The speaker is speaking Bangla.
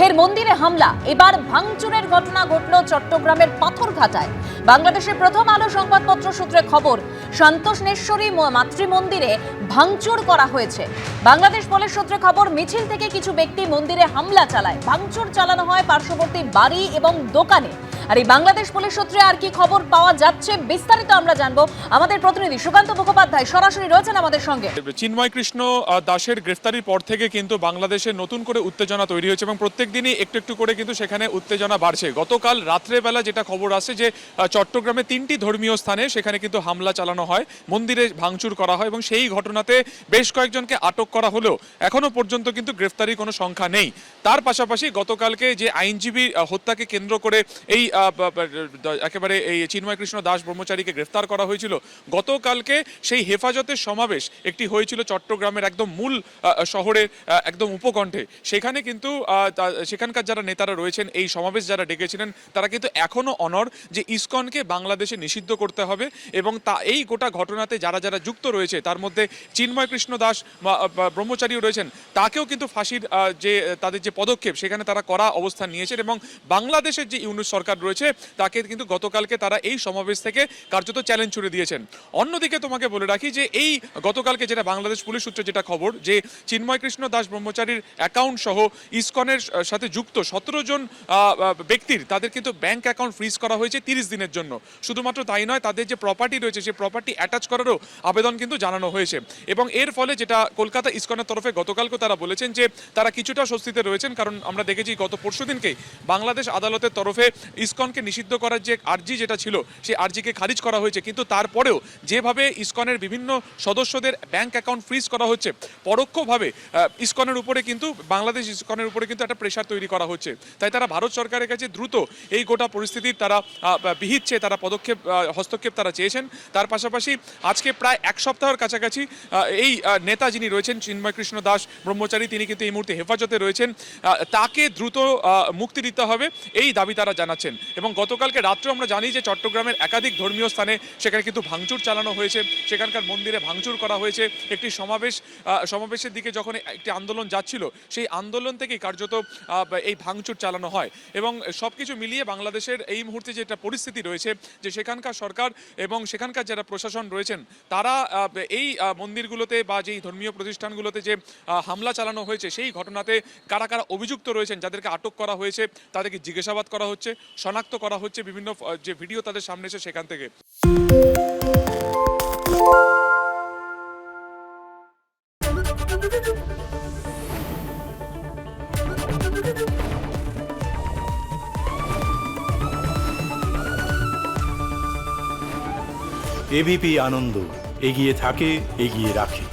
ফের মন্দিরে হামলা। এবার ভাঙচুরের ঘটনা ঘটল চট্টগ্রামের পাথরঘাটায়। বাংলাদেশের প্রথম আলো সংবাদপত্র সূত্রে খবর সন্তোষনেশ্বরী মাতৃ মাতৃমন্দিরে ভাঙচুর করা হয়েছে। বাংলাদেশ পুলিশ সূত্রে খবর, মিছিল থেকে কিছু ব্যক্তি মন্দিরে হামলা চালায়। ভাঙচুর চালানো হয় পার্শ্ববর্তী বাড়ি এবং দোকানে। আর এই বাংলাদেশ পুলিশ সূত্রে আর কি খবর পাওয়া যাচ্ছে বিস্তারিত আমরা জানব আমাদের প্রতিনিধি সুকান্ত মুখোপাধ্যায় সরাসরি রয়েছেন আমাদের সঙ্গে। চিন্ময় কৃষ্ণ দাসের গ্রেফতারির পর থেকে কিন্তু বাংলাদেশে নতুন করে উত্তেজনা তৈরি হয়েছে এবং প্রত্যেক দিনই একটু একটু করে কিন্তু সেখানে উত্তেজনা বাড়ছে। গতকাল রাত্রেবেলা যেটা খবর আসে যে চট্টগ্রামে তিনটি ধর্মীয় স্থানে সেখানে কিন্তু হামলা চালানো হয়, মন্দিরে ভাঙচুর করা হয় এবং সেই ঘটনাতে বেশ কয়েকজনকে আটক করা হলেও এখনও পর্যন্ত কিন্তু গ্রেফতারি কোনো সংখ্যা নেই। তার পাশাপাশি গতকালকে যে আইনজীবী হত্যাকে কেন্দ্র করে এই একেবারে এই চিন্ময় কৃষ্ণ দাস ব্রহ্মচারীকে গ্রেফতার করা হয়েছিল। গতকালকে সেই হেফাজতের সমাবেশ একটি হয়েছিল চট্টগ্রামের একদম মূল শহরের একদম উপকণ্ঠে। সেখানে কিন্তু সেখানকার যারা নেতারা রয়েছেন, এই সমাবেশ যারা ডেকেছিলেন, তারা কিন্তু এখনও অনর যে ইসকনকে বাংলাদেশে নিষিদ্ধ করতে হবে এবং তা, এই গোটা ঘটনাতে যারা যারা যুক্ত রয়েছে, তার মধ্যে চিন্ময় কৃষ্ণ দাস ব্রহ্মচারীও রয়েছেন, তাকেও কিন্তু ফাঁসির যে, তাদের যে পদক্ষেপ, সেখানে তারা করা অবস্থান নিয়েছেন এবং বাংলাদেশের যে ইউনুস সরকার রয়েছে, তাকে কিন্তু গতকালকে তারা এই সমাবেশ থেকে কার্যত চ্যালেঞ্জ ছুড়ে দিয়েছেন। অন্যদিকে তোমাকে বলে রাখি যে, এই গতকালকে যেটা বাংলাদেশ পুলিশ সূত্রে যেটা খবর, যে চিন্ময় কৃষ্ণ দাস ব্রহ্মচারীর অ্যাকাউন্ট সহ ইসকনের সাথে যুক্ত সতেরো জন ব্যক্তির তাদের কিন্তু ব্যাংক অ্যাকাউন্ট ফ্রিজ করা হয়েছে তিরিশ দিনের জন্য। শুধুমাত্র তাই নয়, তাদের যে প্রপার্টি রয়েছে, সেই প্রপার্টি অ্যাটাচ করারও আবেদন কিন্তু জানানো হয়েছে। এবং এর ফলে যেটা কলকাতা ইসকনের তরফে গতকালকে তারা বলেছেন যে, তারা কিছুটা স্বস্তিতে রয়েছেন, কারণ আমরা দেখেছি গত পরশু দিনকেই বাংলাদেশ আদালতের তরফে ইসকনকে নিষিদ্ধ করার যে আর্জি যেটা ছিল, সেই আর্জিকে খারিজ করা হয়েছে। কিন্তু তারপরেও যেভাবে ইসকনের বিভিন্ন সদস্যদের ব্যাংক অ্যাকাউন্ট ফ্রিজ করা হচ্ছে, পরোক্ষভাবে ইসকনের উপরে কিন্তু, বাংলাদেশ ইসকনের উপরে কিন্তু একটা প্রেশার তৈরি করা হচ্ছে। তাই তারা ভারত সরকারের কাছে দ্রুত এই গোটা পরিস্থিতির তারা বিহিচ্ছে, তারা পদক্ষেপ হস্তক্ষেপ তারা চেয়েছেন। তার পাশাপাশি আজকে প্রায় এক সপ্তাহের কাছাকাছি এই নেতা যিনি রয়েছেন, চিন্ময় কৃষ্ণ দাস ব্রহ্মচারী, তিনি কিন্তু এই মুহূর্তে হেফাজতে রয়েছেন। তাকে দ্রুত মুক্তি দিতে হবে, এই দাবি তারা জানাচ্ছেন। এবং গতকালকে রাত্রে আমরা জানি যে চট্টগ্রামের একাধিক ধর্মীয় স্থানে সেখানে কিন্তু ভাঙচুর চালানো হয়েছে। সেখানকার মন্দিরে ভাঙচুর করা হয়েছে। একটি সমাবেশ সমাবেশের দিকে যখন একটি আন্দোলন যাচ্ছিল, সেই আন্দোলন থেকেই কার্যত এই ভাঙচুর চালানো হয়। এবং সবকিছু মিলিয়ে বাংলাদেশের এই মুহূর্তে যে একটা পরিস্থিতি রয়েছে, যে সেখানকার সরকার এবং সেখানকার যারা প্রশাসন রয়েছেন, তারা এই মন্দিরগুলোতে বা যেই ধর্মীয় প্রতিষ্ঠানগুলোতে যে হামলা চালানো হয়েছে, সেই ঘটনাতে কারা কারা অভিযুক্ত রয়েছেন, যাদেরকে আটক করা হয়েছে, তাদেরকে জিজ্ঞাসাবাদ করা হচ্ছে। শনাক্ত করা হচ্ছে বিভিন্ন যে ভিডিও তাদের সামনে এসে সেখান থেকে। এবিপি আনন্দ, এগিয়ে থাকে, এগিয়ে রাখে।